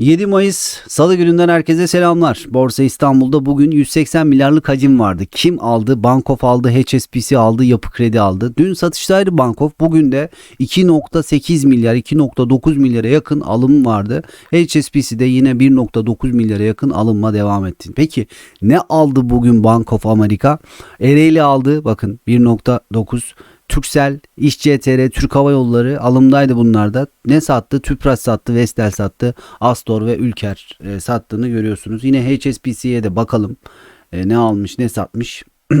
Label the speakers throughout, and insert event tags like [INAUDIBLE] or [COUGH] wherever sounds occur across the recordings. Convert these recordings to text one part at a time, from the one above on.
Speaker 1: 7 Mayıs Salı gününden herkese selamlar. Borsa İstanbul'da bugün 180 milyarlık hacim vardı. Kim aldı? Bankof aldı, HSBC aldı, Yapı Kredi aldı. Dün satıştaydı Bankof. Bugün de 2.8 milyar, 2.9 milyara yakın alım vardı. HSBC'de yine 1.9 milyara yakın alınma devam etti. Peki ne aldı bugün Bankof Amerika? Ereğli aldı. Bakın 1.9 Türksel, İş CTR, Türk Hava Yolları alımdaydı bunlarda. Ne sattı? Tüpraş sattı, Vestel sattı, Astor ve Ülker e, sattığını görüyorsunuz. Yine HSBC'ye de bakalım. E, ne almış, ne satmış. [CLEARS THROAT]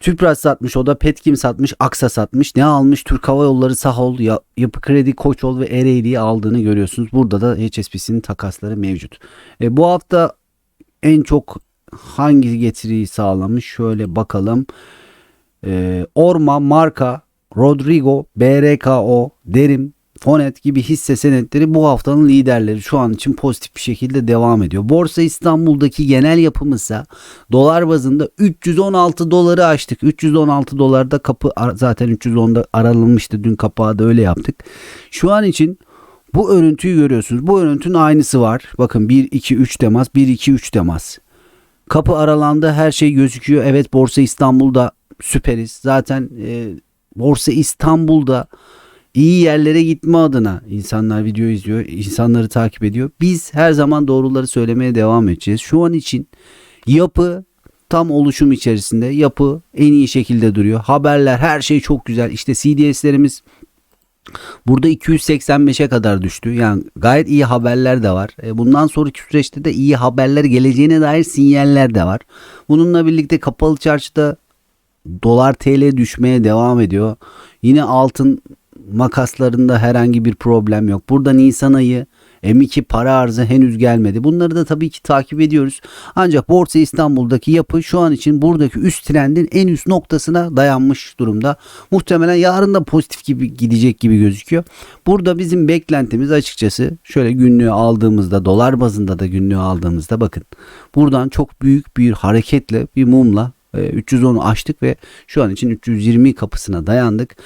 Speaker 1: Tüpraş satmış, o da Petkim satmış, Aksa satmış. Ne almış? Türk Hava Yolları, Sahol, Ya- Yapı Kredi, Koçol ve Ereğli'yi aldığını görüyorsunuz. Burada da HSBC'nin takasları mevcut. E, bu hafta en çok hangi getiriyi sağlamış? Şöyle bakalım. Ee, Orma, Marka, Rodrigo, BRKO, Derim, Fonet gibi hisse senetleri bu haftanın liderleri şu an için pozitif bir şekilde devam ediyor. Borsa İstanbul'daki genel yapımızsa dolar bazında 316 doları aştık. 316 dolarda kapı zaten 310'da aralınmıştı. Dün kapağı da öyle yaptık. Şu an için bu örüntüyü görüyorsunuz. Bu örüntünün aynısı var. Bakın 1 2 3 temas, 1 2 3 temas. Kapı aralandı her şey gözüküyor. Evet Borsa İstanbul'da süperiz. Zaten e, Borsa İstanbul'da iyi yerlere gitme adına insanlar video izliyor, insanları takip ediyor. Biz her zaman doğruları söylemeye devam edeceğiz. Şu an için yapı tam oluşum içerisinde. Yapı en iyi şekilde duruyor. Haberler her şey çok güzel. İşte CDS'lerimiz Burada 285'e kadar düştü. Yani gayet iyi haberler de var. E, Bundan sonraki süreçte de iyi haberler geleceğine dair sinyaller de var. Bununla birlikte kapalı çarşıda dolar TL düşmeye devam ediyor. Yine altın makaslarında herhangi bir problem yok. Burada Nisan ayı M2 para arzı henüz gelmedi. Bunları da tabii ki takip ediyoruz. Ancak Borsa İstanbul'daki yapı şu an için buradaki üst trendin en üst noktasına dayanmış durumda. Muhtemelen yarın da pozitif gibi gidecek gibi gözüküyor. Burada bizim beklentimiz açıkçası şöyle günlüğü aldığımızda dolar bazında da günlüğü aldığımızda bakın. Buradan çok büyük bir hareketle bir mumla 310'u açtık ve şu an için 320 kapısına dayandık.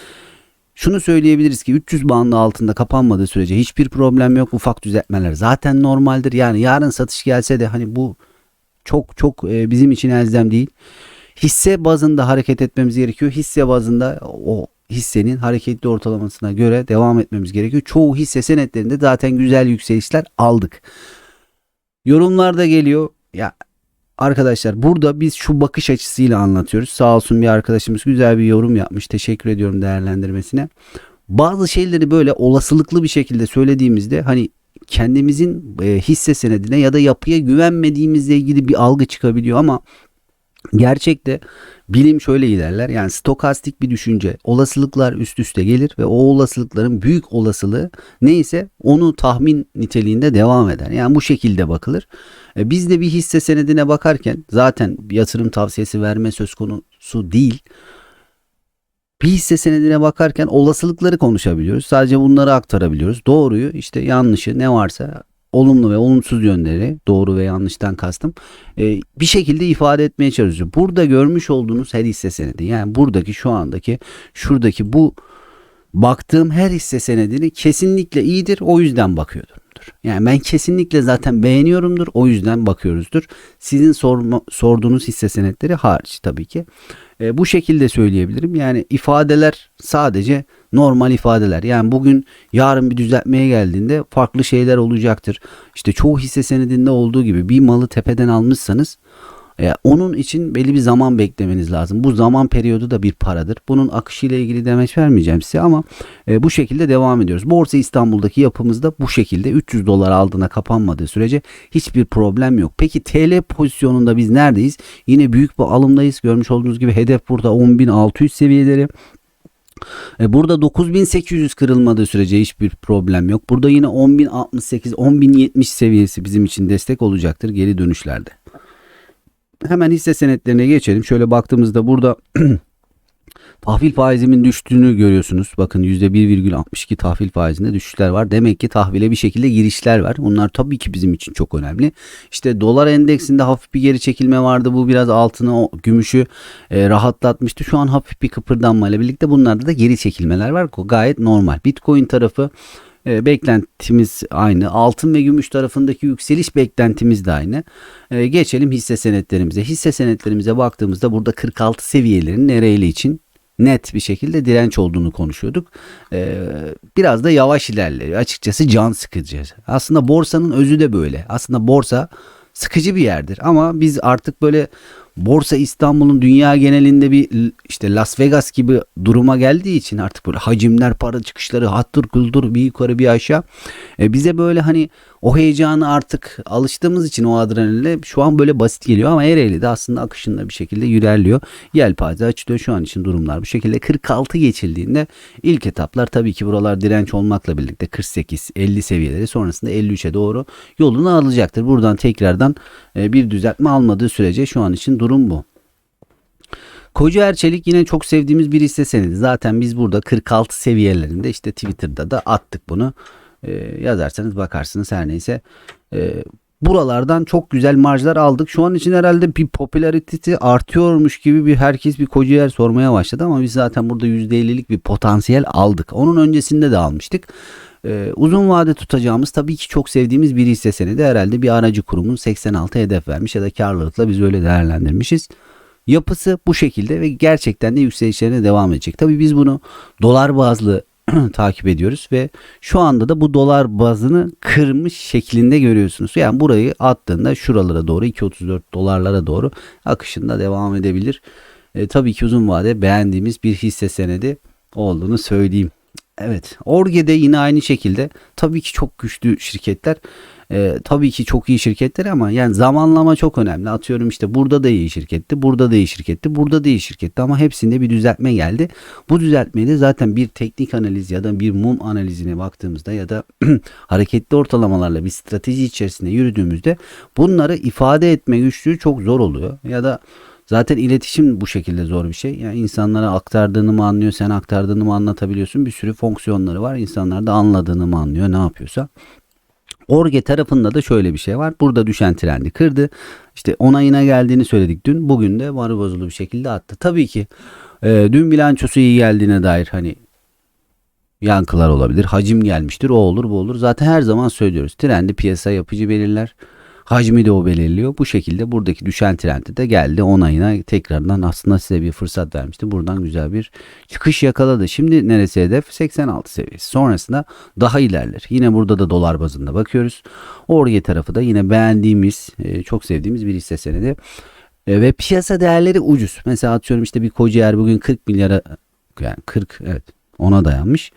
Speaker 1: Şunu söyleyebiliriz ki 300 bandı altında kapanmadığı sürece hiçbir problem yok. Ufak düzeltmeler zaten normaldir. Yani yarın satış gelse de hani bu çok çok e, bizim için elzem değil. Hisse bazında hareket etmemiz gerekiyor. Hisse bazında o hissenin hareketli ortalamasına göre devam etmemiz gerekiyor. Çoğu hisse senetlerinde zaten güzel yükselişler aldık. Yorumlarda geliyor. Ya Arkadaşlar burada biz şu bakış açısıyla anlatıyoruz. Sağ olsun bir arkadaşımız güzel bir yorum yapmış. Teşekkür ediyorum değerlendirmesine. Bazı şeyleri böyle olasılıklı bir şekilde söylediğimizde hani kendimizin e, hisse senedine ya da yapıya güvenmediğimizle ilgili bir algı çıkabiliyor ama gerçekte bilim şöyle ilerler. Yani stokastik bir düşünce. Olasılıklar üst üste gelir ve o olasılıkların büyük olasılığı neyse onu tahmin niteliğinde devam eder. Yani bu şekilde bakılır. E, Biz de bir hisse senedine bakarken zaten yatırım tavsiyesi verme söz konusu değil. Bir hisse senedine bakarken olasılıkları konuşabiliyoruz. Sadece bunları aktarabiliyoruz. Doğruyu işte yanlışı ne varsa olumlu ve olumsuz yönleri doğru ve yanlıştan kastım e, bir şekilde ifade etmeye çalışıyor. Burada görmüş olduğunuz her hisse senedi yani buradaki şu andaki şuradaki bu baktığım her hisse senedini kesinlikle iyidir o yüzden bakıyordumdur. Yani ben kesinlikle zaten beğeniyorumdur o yüzden bakıyoruzdur. Sizin sorma, sorduğunuz hisse senetleri hariç tabii ki. E, bu şekilde söyleyebilirim. Yani ifadeler sadece normal ifadeler. Yani bugün yarın bir düzeltmeye geldiğinde farklı şeyler olacaktır. İşte çoğu hisse senedinde olduğu gibi bir malı tepeden almışsanız e, onun için belli bir zaman beklemeniz lazım. Bu zaman periyodu da bir paradır. Bunun akışıyla ilgili demeç vermeyeceğim size ama e, bu şekilde devam ediyoruz. Borsa İstanbul'daki yapımızda bu şekilde 300 dolar aldığına kapanmadığı sürece hiçbir problem yok. Peki TL pozisyonunda biz neredeyiz? Yine büyük bir alımdayız. Görmüş olduğunuz gibi hedef burada 10.600 seviyeleri. E, Burada 9800 kırılmadığı sürece hiçbir problem yok. Burada yine 10.068, 10.070 seviyesi bizim için destek olacaktır geri dönüşlerde. Hemen hisse senetlerine geçelim. Şöyle baktığımızda burada [CLEARS THROAT] tahvil faizimin düştüğünü görüyorsunuz. Bakın %1,62 tahvil faizinde düşüşler var. Demek ki tahvile bir şekilde girişler var. Bunlar tabii ki bizim için çok önemli. İşte dolar endeksinde hafif bir geri çekilme vardı. Bu biraz altını, gümüşü e, rahatlatmıştı. Şu an hafif bir kıpırdanmayla birlikte bunlarda da geri çekilmeler var. Gayet normal. Bitcoin tarafı E, beklentimiz aynı. Altın ve gümüş tarafındaki yükseliş beklentimiz de aynı. E, geçelim hisse senetlerimize. Hisse senetlerimize baktığımızda burada 46 seviyelerinin Ereğli için net bir şekilde direnç olduğunu konuşuyorduk. Ee, biraz da yavaş ilerliyor. Açıkçası can sıkıcı. Aslında borsanın özü de böyle. Aslında borsa sıkıcı bir yerdir ama biz artık böyle Borsa İstanbul'un dünya genelinde bir işte Las Vegas gibi duruma geldiği için artık böyle hacimler, para çıkışları hattır kuldur bir yukarı bir aşağı. E bize böyle hani o heyecanı artık alıştığımız için o adrenaline şu an böyle basit geliyor ama Ereğli de aslında akışında bir şekilde ilerliyor. Yelpaze açılıyor şu an için durumlar bu şekilde 46 geçildiğinde ilk etaplar tabii ki buralar direnç olmakla birlikte 48-50 seviyeleri sonrasında 53'e doğru yolunu alacaktır. Buradan tekrardan e, bir düzeltme almadığı sürece şu an için durum bu. Koca Erçelik yine çok sevdiğimiz bir hisse senedi. Zaten biz burada 46 seviyelerinde işte Twitter'da da attık bunu. Ee, yazarsanız bakarsınız her neyse. Ee, buralardan çok güzel marjlar aldık. Şu an için herhalde bir popülaritesi artıyormuş gibi bir herkes bir koca yer sormaya başladı ama biz zaten burada %50'lik bir potansiyel aldık. Onun öncesinde de almıştık. Ee, uzun vade tutacağımız tabii ki çok sevdiğimiz bir hisse senedi herhalde bir aracı kurumun 86 hedef vermiş ya da karlılıkla biz öyle değerlendirmişiz. Yapısı bu şekilde ve gerçekten de yükselişlerine devam edecek. Tabii biz bunu dolar bazlı [CLEARS THROAT] takip ediyoruz ve şu anda da bu dolar bazını kırmış şeklinde görüyorsunuz. Yani burayı attığında şuralara doğru 2.34 dolarlara doğru akışında devam edebilir. E, tabii ki uzun vade beğendiğimiz bir hisse senedi olduğunu söyleyeyim. Evet. Orge'de yine aynı şekilde tabii ki çok güçlü şirketler. Ee, tabii ki çok iyi şirketler ama yani zamanlama çok önemli. Atıyorum işte burada da iyi şirketti, burada da iyi şirketti, burada da iyi şirketti ama hepsinde bir düzeltme geldi. Bu düzeltmeyi de zaten bir teknik analiz ya da bir mum analizine baktığımızda ya da [CLEARS THROAT] hareketli ortalamalarla bir strateji içerisinde yürüdüğümüzde bunları ifade etme güçlüğü çok zor oluyor. Ya da Zaten iletişim bu şekilde zor bir şey. Yani insanlara aktardığını mı anlıyor, sen aktardığını mı anlatabiliyorsun. Bir sürü fonksiyonları var. İnsanlar da anladığını mı anlıyor, ne yapıyorsa. Orge tarafında da şöyle bir şey var. Burada düşen trendi kırdı. İşte onayına geldiğini söyledik dün. Bugün de varı bozulu bir şekilde attı. Tabii ki e, dün bilançosu iyi geldiğine dair hani yankılar olabilir. Hacim gelmiştir. O olur bu olur. Zaten her zaman söylüyoruz. Trendi piyasa yapıcı belirler. Hacmi de o belirliyor. Bu şekilde buradaki düşen trendi de geldi onayına tekrardan aslında size bir fırsat vermişti. Buradan güzel bir çıkış yakaladı. Şimdi neresi hedef? 86 seviyesi. Sonrasında daha ilerler. Yine burada da dolar bazında bakıyoruz. Orge tarafı da yine beğendiğimiz, e, çok sevdiğimiz bir hisse senedi. E, ve piyasa değerleri ucuz. Mesela atıyorum işte bir Kocaer bugün 40 milyara yani 40 evet ona dayanmış.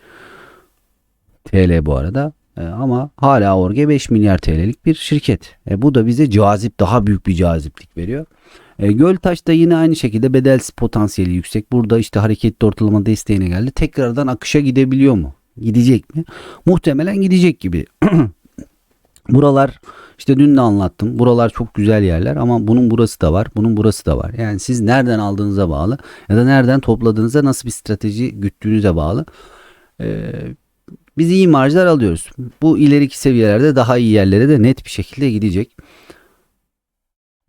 Speaker 1: TL bu arada. E, ama hala Orge 5 milyar TL'lik bir şirket. E, bu da bize cazip daha büyük bir caziplik veriyor. E, Göltaş da yine aynı şekilde bedelsiz potansiyeli yüksek. Burada işte hareketli ortalama desteğine geldi. Tekrardan akışa gidebiliyor mu? Gidecek mi? Muhtemelen gidecek gibi. [CLEARS THROAT] Buralar işte dün de anlattım. Buralar çok güzel yerler ama bunun burası da var. Bunun burası da var. Yani siz nereden aldığınıza bağlı ya da nereden topladığınıza nasıl bir strateji güttüğünüze bağlı. Ee, biz iyi marjlar alıyoruz. Bu ileriki seviyelerde daha iyi yerlere de net bir şekilde gidecek.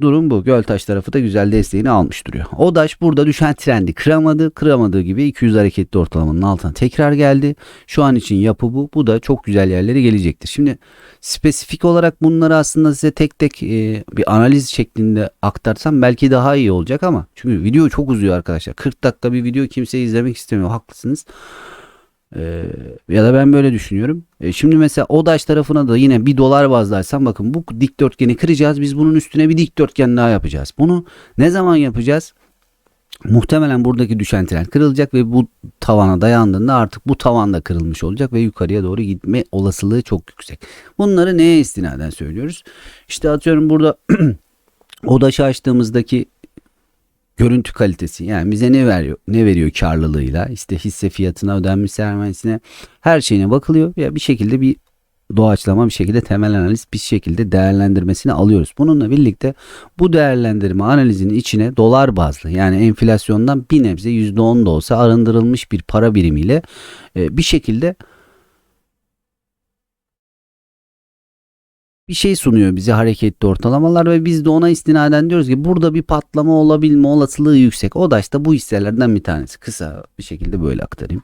Speaker 1: Durum bu. Göltaş tarafı da güzel desteğini almış duruyor. Odaş burada düşen trendi kıramadı. Kıramadığı gibi 200 hareketli ortalamanın altına tekrar geldi. Şu an için yapı bu. Bu da çok güzel yerlere gelecektir. Şimdi spesifik olarak bunları aslında size tek tek e, bir analiz şeklinde aktarsam belki daha iyi olacak ama çünkü video çok uzuyor arkadaşlar. 40 dakika bir video kimse izlemek istemiyor. Haklısınız. Ee, ya da ben böyle düşünüyorum. E, şimdi mesela ODAŞ tarafına da yine bir dolar bazlarsam bakın bu dikdörtgeni kıracağız. Biz bunun üstüne bir dikdörtgen daha yapacağız. Bunu ne zaman yapacağız? Muhtemelen buradaki düşen trend kırılacak ve bu tavana dayandığında artık bu tavan da kırılmış olacak ve yukarıya doğru gitme olasılığı çok yüksek. Bunları neye istinaden söylüyoruz? İşte atıyorum burada [CLEARS THROAT] ODAŞ'ı açtığımızdaki görüntü kalitesi yani bize ne veriyor ne veriyor karlılığıyla işte hisse fiyatına ödenmiş sermayesine her şeyine bakılıyor ve bir şekilde bir doğaçlama bir şekilde temel analiz bir şekilde değerlendirmesini alıyoruz. Bununla birlikte bu değerlendirme analizinin içine dolar bazlı yani enflasyondan bir nebze %10 da olsa arındırılmış bir para birimiyle bir şekilde bir şey sunuyor bize hareketli ortalamalar ve biz de ona istinaden diyoruz ki burada bir patlama olabilme olasılığı yüksek. O da işte bu hisselerden bir tanesi. Kısa bir şekilde böyle aktarayım.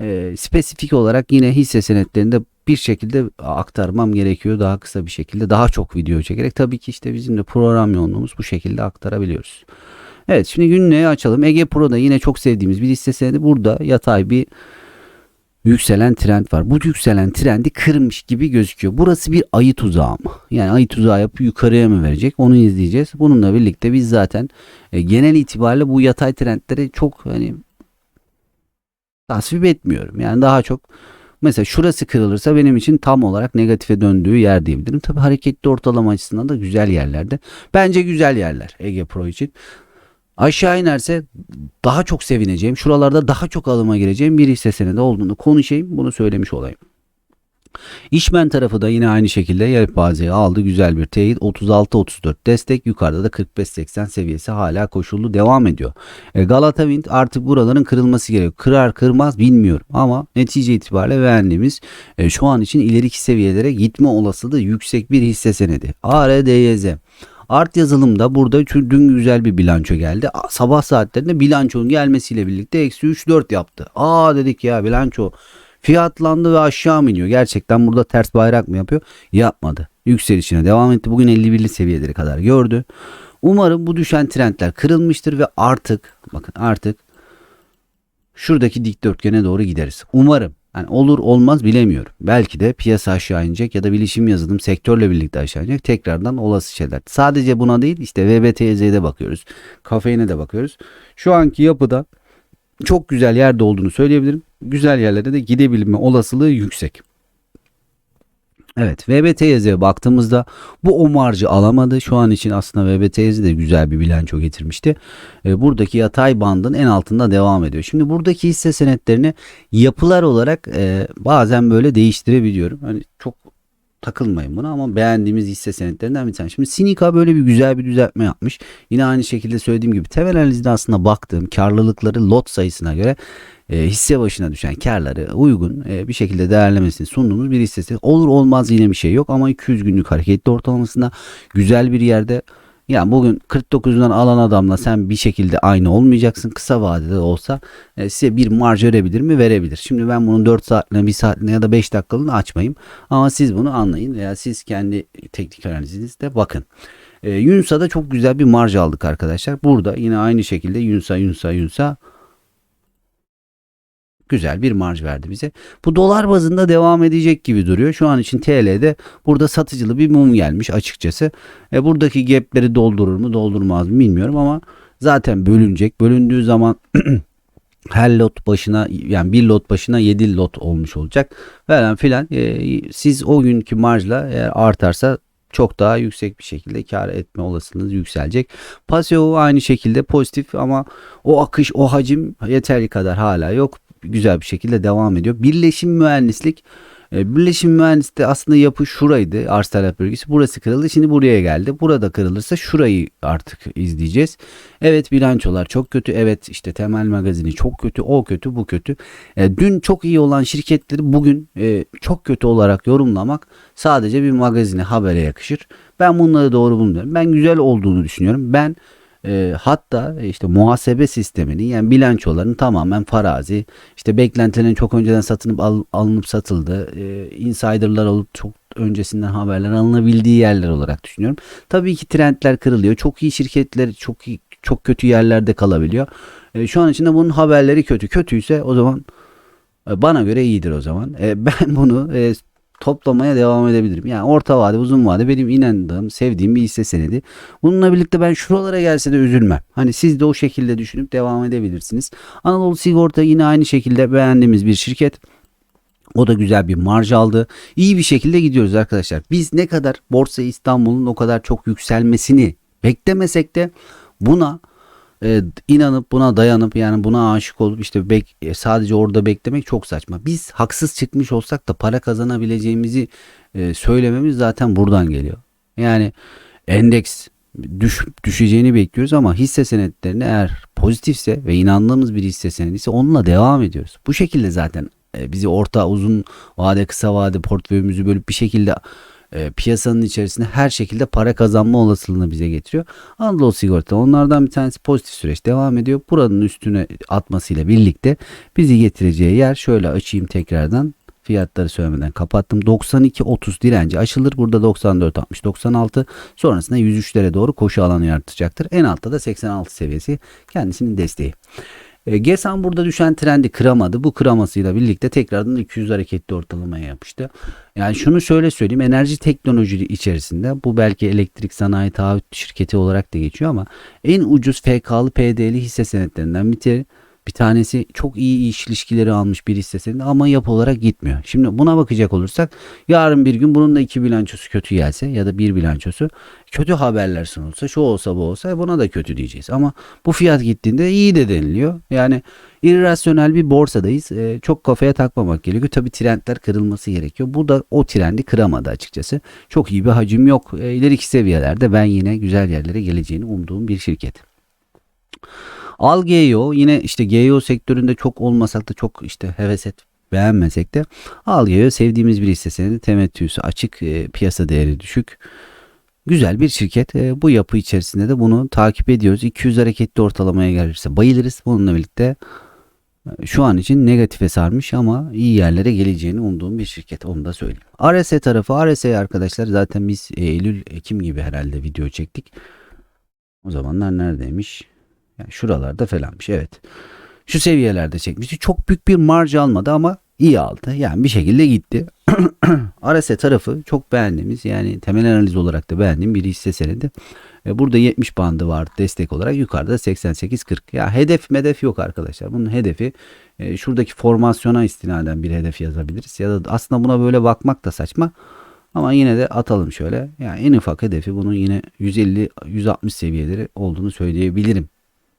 Speaker 1: Ee, spesifik olarak yine hisse senetlerinde bir şekilde aktarmam gerekiyor daha kısa bir şekilde daha çok video çekerek tabii ki işte bizim de program yoğunluğumuz bu şekilde aktarabiliyoruz. Evet şimdi günlüğe açalım. Ege Pro'da yine çok sevdiğimiz bir hisse senedi burada yatay bir yükselen trend var. Bu yükselen trendi kırmış gibi gözüküyor. Burası bir ayı tuzağı mı? Yani ayı tuzağı yapıp yukarıya mı verecek? Onu izleyeceğiz. Bununla birlikte biz zaten e, genel itibariyle bu yatay trendleri çok hani tasvip etmiyorum. Yani daha çok mesela şurası kırılırsa benim için tam olarak negatife döndüğü yer diyebilirim. Tabi hareketli ortalama açısından da güzel yerlerde. Bence güzel yerler Ege Pro için. Aşağı inerse daha çok sevineceğim. Şuralarda daha çok alıma gireceğim bir hisse senedi olduğunu konuşayım. Bunu söylemiş olayım. İşmen tarafı da yine aynı şekilde yelpazeyi aldı. Güzel bir teyit. 36-34 destek. Yukarıda da 45-80 seviyesi hala koşullu devam ediyor. E, Galata Wind artık buraların kırılması gerekiyor. Kırar kırmaz bilmiyorum. Ama netice itibariyle beğendiğimiz e, şu an için ileriki seviyelere gitme olasılığı yüksek bir hisse senedi. ARDYZ. Art yazılımda burada dün güzel bir bilanço geldi. Sabah saatlerinde bilançonun gelmesiyle birlikte eksi 3-4 yaptı. Aa dedik ya bilanço fiyatlandı ve aşağı mı iniyor? Gerçekten burada ters bayrak mı yapıyor? Yapmadı. Yükselişine devam etti. Bugün 51'li seviyeleri kadar gördü. Umarım bu düşen trendler kırılmıştır ve artık bakın artık şuradaki dikdörtgene doğru gideriz. Umarım. Yani olur olmaz bilemiyorum. Belki de piyasa aşağı inecek ya da bilişim yazılım sektörle birlikte aşağı inecek. Tekrardan olası şeyler. Sadece buna değil işte VBTZ'de bakıyoruz. Kafeine de bakıyoruz. Şu anki yapıda çok güzel yerde olduğunu söyleyebilirim. Güzel yerlere de gidebilme olasılığı yüksek. Evet VBTYZ'ye baktığımızda bu o marjı alamadı. Şu an için aslında VBTYZ de güzel bir bilanço getirmişti. E, buradaki yatay bandın en altında devam ediyor. Şimdi buradaki hisse senetlerini yapılar olarak e, bazen böyle değiştirebiliyorum. Hani çok takılmayın buna ama beğendiğimiz hisse senetlerinden bir tane. Şimdi Sinika böyle bir güzel bir düzeltme yapmış. Yine aynı şekilde söylediğim gibi temel analizde aslında baktığım karlılıkları lot sayısına göre e, hisse başına düşen karları uygun e, bir şekilde değerlemesini sunduğumuz bir hissesi. Olur olmaz yine bir şey yok ama 200 günlük hareketli ortalamasında güzel bir yerde yani bugün 49'dan alan adamla sen bir şekilde aynı olmayacaksın. Kısa vadede olsa e, size bir marj verebilir mi? Verebilir. Şimdi ben bunun 4 saatliğine, 1 saatliğine ya da 5 dakikalığını açmayayım. Ama siz bunu anlayın veya siz kendi teknik analizinizde bakın. E, Yunsa'da çok güzel bir marj aldık arkadaşlar. Burada yine aynı şekilde Yunsa, Yunsa, Yunsa güzel bir marj verdi bize. Bu dolar bazında devam edecek gibi duruyor. Şu an için TL'de burada satıcılı bir mum gelmiş açıkçası. E, buradaki gapleri doldurur mu doldurmaz mı bilmiyorum ama zaten bölünecek. Bölündüğü zaman [CLEARS THROAT] her lot başına yani bir lot başına 7 lot olmuş olacak falan filan. E, siz o günkü marjla eğer artarsa çok daha yüksek bir şekilde kar etme olasılığınız yükselecek. Paseo aynı şekilde pozitif ama o akış o hacim yeterli kadar hala yok güzel bir şekilde devam ediyor. Birleşim mühendislik e, Birleşim mühendisliği aslında yapı şuraydı. Arz talep bölgesi. Burası kırıldı. Şimdi buraya geldi. Burada kırılırsa şurayı artık izleyeceğiz. Evet bilançolar çok kötü. Evet işte temel magazini çok kötü. O kötü bu kötü. E, dün çok iyi olan şirketleri bugün e, çok kötü olarak yorumlamak sadece bir magazine habere yakışır. Ben bunları doğru bulmuyorum. Ben güzel olduğunu düşünüyorum. Ben e, hatta işte muhasebe sistemini yani bilançoların tamamen farazi işte beklentilerin çok önceden satılıp al, alınıp satıldı e, insiderlar olup çok öncesinden haberler alınabildiği yerler olarak düşünüyorum. Tabii ki trendler kırılıyor. Çok iyi şirketler çok iyi, çok kötü yerlerde kalabiliyor. E, şu an içinde bunun haberleri kötü. Kötüyse o zaman e, bana göre iyidir o zaman. E, [LAUGHS] ben bunu e, toplamaya devam edebilirim. Yani orta vade uzun vade benim inandığım sevdiğim bir hisse senedi. Bununla birlikte ben şuralara gelse de üzülmem. Hani siz de o şekilde düşünüp devam edebilirsiniz. Anadolu Sigorta yine aynı şekilde beğendiğimiz bir şirket. O da güzel bir marj aldı. İyi bir şekilde gidiyoruz arkadaşlar. Biz ne kadar Borsa İstanbul'un o kadar çok yükselmesini beklemesek de buna e, inanıp buna dayanıp yani buna aşık olup işte bek, e, sadece orada beklemek çok saçma. Biz haksız çıkmış olsak da para kazanabileceğimizi e, söylememiz zaten buradan geliyor. Yani endeks düş, düşeceğini bekliyoruz ama hisse senetlerine eğer pozitifse ve inandığımız bir hisse senedi ise onunla devam ediyoruz. Bu şekilde zaten e, bizi orta uzun vade kısa vade portföyümüzü bölüp bir şekilde e, piyasanın içerisinde her şekilde para kazanma olasılığını bize getiriyor. Anadolu Sigorta onlardan bir tanesi pozitif süreç devam ediyor. Buranın üstüne atmasıyla birlikte bizi getireceği yer şöyle açayım tekrardan. fiyatları söylemeden kapattım. 92.30 direnci aşılır. Burada 94.60 96 sonrasında 103'lere doğru koşu alanı yaratacaktır. En altta da 86 seviyesi kendisinin desteği. E, GESAN burada düşen trendi kıramadı. Bu kıramasıyla birlikte tekrardan 200 hareketli ortalamaya yapıştı. Yani şunu şöyle söyleyeyim. Enerji teknoloji içerisinde bu belki elektrik sanayi taahhüt şirketi olarak da geçiyor ama en ucuz FK'lı PD'li hisse senetlerinden bir, bir tanesi çok iyi iş ilişkileri almış bir hisse senedi ama yapı olarak gitmiyor. Şimdi buna bakacak olursak yarın bir gün bunun da iki bilançosu kötü gelse ya da bir bilançosu kötü haberler sunulsa şu olsa bu olsa buna da kötü diyeceğiz. Ama bu fiyat gittiğinde iyi de deniliyor. Yani irrasyonel bir borsadayız. Ee, çok kafaya takmamak gerekiyor. Tabii trendler kırılması gerekiyor. Bu da o trendi kıramadı açıkçası. Çok iyi bir hacim yok. Ee, ileriki seviyelerde ben yine güzel yerlere geleceğini umduğum bir şirket. Al GEO yine işte GEO sektöründe çok olmasak da çok işte heves et beğenmesek de Al GEO sevdiğimiz bir hisse senedi temettüsü açık e, piyasa değeri düşük. Güzel bir şirket. E, bu yapı içerisinde de bunu takip ediyoruz. 200 hareketli ortalamaya gelirse bayılırız. Bununla birlikte e, şu an için negatife sarmış ama iyi yerlere geleceğini umduğum bir şirket. Onu da söyleyeyim. RS tarafı RS'ye arkadaşlar zaten biz Eylül Ekim gibi herhalde video çektik. O zamanlar neredeymiş? Yani şuralarda falanmış evet. Şu seviyelerde çekmişti. Çok büyük bir marj almadı ama iyi aldı. Yani bir şekilde gitti. [CLEARS THROAT] RS tarafı çok beğendiğimiz yani temel analiz olarak da beğendiğim bir hisse senedi. E, burada 70 bandı var destek olarak yukarıda 88-40. Ya hedef medef yok arkadaşlar. Bunun hedefi e, şuradaki formasyona istinaden bir hedef yazabiliriz. Ya da aslında buna böyle bakmak da saçma. Ama yine de atalım şöyle. Yani en ufak hedefi bunun yine 150-160 seviyeleri olduğunu söyleyebilirim.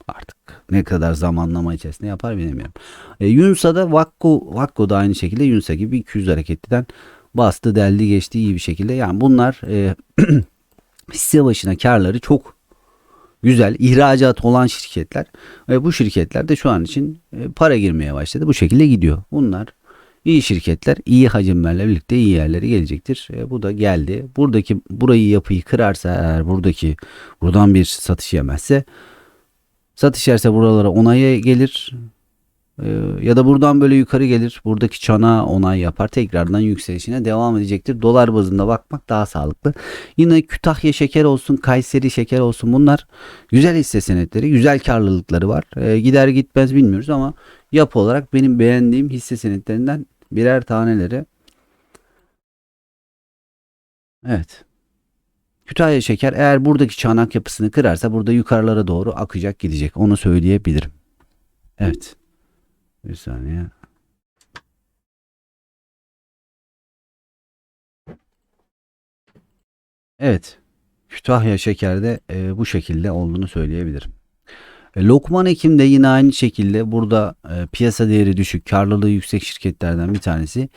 Speaker 1: Artık ne kadar zamanlama içerisinde yapar bilemiyorum. E, Yunsa'da Vakko, Vakko da aynı şekilde Yunsa gibi 200 hareketliden bastı, deldi, geçti iyi bir şekilde. Yani bunlar e, [CLEARS THROAT] hisse başına karları çok güzel ihracat olan şirketler ve bu şirketler de şu an için e, para girmeye başladı. Bu şekilde gidiyor. Bunlar iyi şirketler iyi hacimlerle birlikte iyi yerlere gelecektir. E, bu da geldi. Buradaki burayı yapıyı kırarsa eğer buradaki buradan bir satış yemezse Satış yerse buralara onaya gelir. Ee, ya da buradan böyle yukarı gelir. Buradaki çana onay yapar. Tekrardan yükselişine devam edecektir. Dolar bazında bakmak daha sağlıklı. Yine Kütahya şeker olsun, Kayseri şeker olsun bunlar güzel hisse senetleri, güzel karlılıkları var. Ee, gider gitmez bilmiyoruz ama yapı olarak benim beğendiğim hisse senetlerinden birer taneleri. Evet. Kütahya şeker eğer buradaki çanak yapısını kırarsa burada yukarılara doğru akacak gidecek. Onu söyleyebilirim. Evet. Bir saniye. Evet. Kütahya şekerde e, bu şekilde olduğunu söyleyebilirim. E, Lokman Ekim de yine aynı şekilde burada e, piyasa değeri düşük, karlılığı yüksek şirketlerden bir tanesi.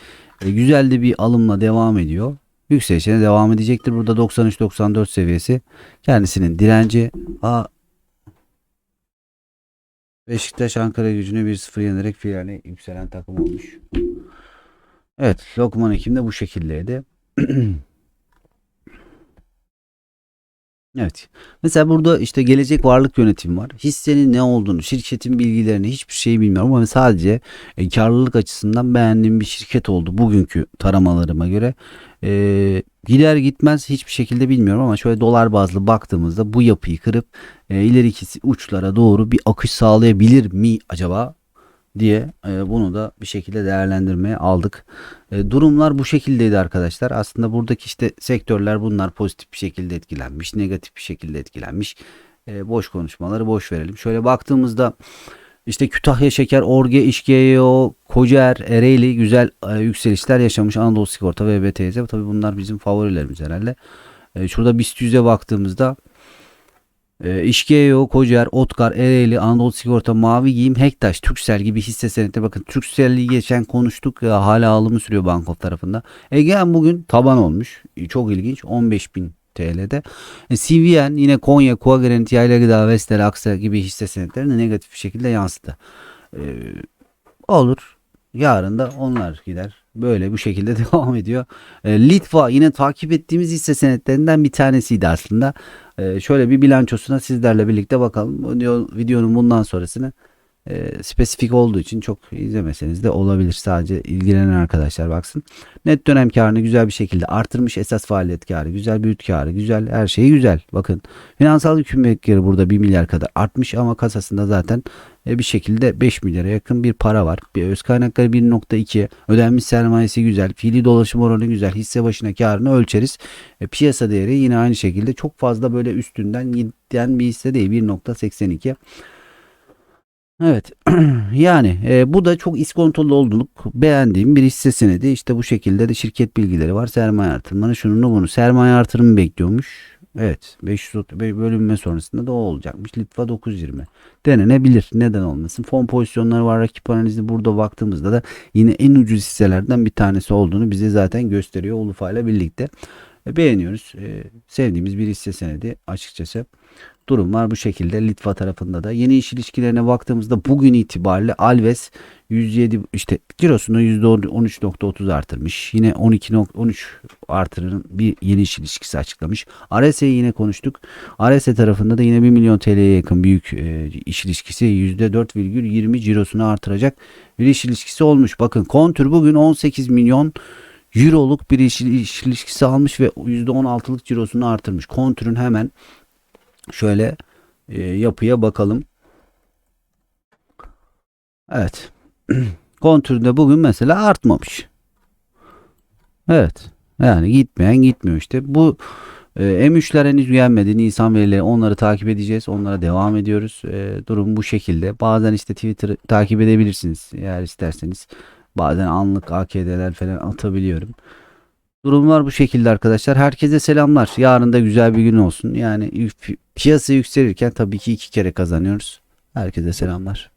Speaker 1: E, güzel de bir alımla devam ediyor yükselişine devam edecektir. Burada 93-94 seviyesi kendisinin direnci. A Beşiktaş Ankara gücünü 1-0 yenerek finale yükselen takım olmuş. Evet Lokman Ekim de bu şekildeydi. [CLEARS THROAT] Evet. Mesela burada işte gelecek varlık yönetimi var. Hissenin ne olduğunu, şirketin bilgilerini hiçbir şey bilmiyorum ama sadece e, karlılık açısından beğendiğim bir şirket oldu bugünkü taramalarıma göre. E, gider gitmez hiçbir şekilde bilmiyorum ama şöyle dolar bazlı baktığımızda bu yapıyı kırıp e, ileriki uçlara doğru bir akış sağlayabilir mi acaba diye e, bunu da bir şekilde değerlendirmeye aldık. E, durumlar bu şekildeydi arkadaşlar. Aslında buradaki işte sektörler bunlar pozitif bir şekilde etkilenmiş, negatif bir şekilde etkilenmiş. E, boş konuşmaları boş verelim. Şöyle baktığımızda işte Kütahya Şeker, Orge, İşgeo, Kocaer, Ereğli güzel e, yükselişler yaşamış. Anadolu Sigorta ve BTZ. Tabii bunlar bizim favorilerimiz herhalde. E, şurada BIST 100'e baktığımızda e, İşgeo, Kocaer, Otkar, Ereğli, Anadolu Sigorta, Mavi Giyim, Hektaş, Türksel gibi hisse senetleri. Bakın Türksel'i geçen konuştuk. Ya, hala alımı sürüyor Bankov tarafında. Egean bugün taban olmuş. E, çok ilginç. 15 bin TL'de. E, CVN yine Konya, Kuagranit, Yayla Gıda, Vestel, Aksa gibi hisse senetlerini negatif bir şekilde yansıttı. E, olur. Yarın da onlar gider. Böyle bu şekilde [LAUGHS] devam ediyor. E, Litva yine takip ettiğimiz hisse senetlerinden bir tanesiydi aslında. E, şöyle bir bilançosuna sizlerle birlikte bakalım. Videonun bundan sonrasını e, spesifik olduğu için çok izlemeseniz de olabilir. Sadece ilgilenen arkadaşlar baksın. Net dönem karını güzel bir şekilde artırmış. Esas faaliyet karı güzel, brüt karı güzel. Her şeyi güzel. Bakın finansal yükümlülükleri burada 1 milyar kadar artmış ama kasasında zaten e, bir şekilde 5 milyara yakın bir para var. Bir öz kaynakları 1.2 ödenmiş sermayesi güzel. Fiili dolaşım oranı güzel. Hisse başına karını ölçeriz. E, piyasa değeri yine aynı şekilde çok fazla böyle üstünden giden bir hisse değil. 1.82 Evet [CLEARS THROAT] yani e, bu da çok iskontolu olduk beğendiğim bir hisse senedi işte bu şekilde de şirket bilgileri var sermaye artırımını şununu bunu sermaye artırımı bekliyormuş evet 535 bölünme sonrasında da o olacakmış. Litva 920 denenebilir. Neden olmasın? Fon pozisyonları var. Rakip analizi burada baktığımızda da yine en ucuz hisselerden bir tanesi olduğunu bize zaten gösteriyor Ulufa ile birlikte beğeniyoruz E, sevdiğimiz bir hisse senedi açıkçası durumlar bu şekilde. Litva tarafında da yeni iş ilişkilerine baktığımızda bugün itibariyle Alves 107 işte cirosunu %13.30 artırmış. Yine 12.13 artırın bir yeni iş ilişkisi açıklamış. Ares'e yine konuştuk. Ares tarafında da yine 1 milyon TL'ye yakın büyük e, iş ilişkisi %4,20 cirosunu artıracak bir iş ilişkisi olmuş. Bakın Kontür bugün 18 milyon Euroluk bir iş, iş ilişkisi almış ve %16'lık cirosunu artırmış. Kontür'ün hemen Şöyle e, yapıya bakalım. Evet. [CLEARS THROAT] Kontürde bugün mesela artmamış. Evet. Yani gitmeyen gitmiyor işte. Bu e, M3'ler henüz gelmedi. Nisan verileri onları takip edeceğiz. Onlara devam ediyoruz. E, durum bu şekilde. Bazen işte Twitter'ı takip edebilirsiniz eğer isterseniz. Bazen anlık AKD'ler falan atabiliyorum. Durumlar bu şekilde arkadaşlar. Herkese selamlar. Yarın da güzel bir gün olsun. Yani piyasa yükselirken tabii ki iki kere kazanıyoruz. Herkese selamlar.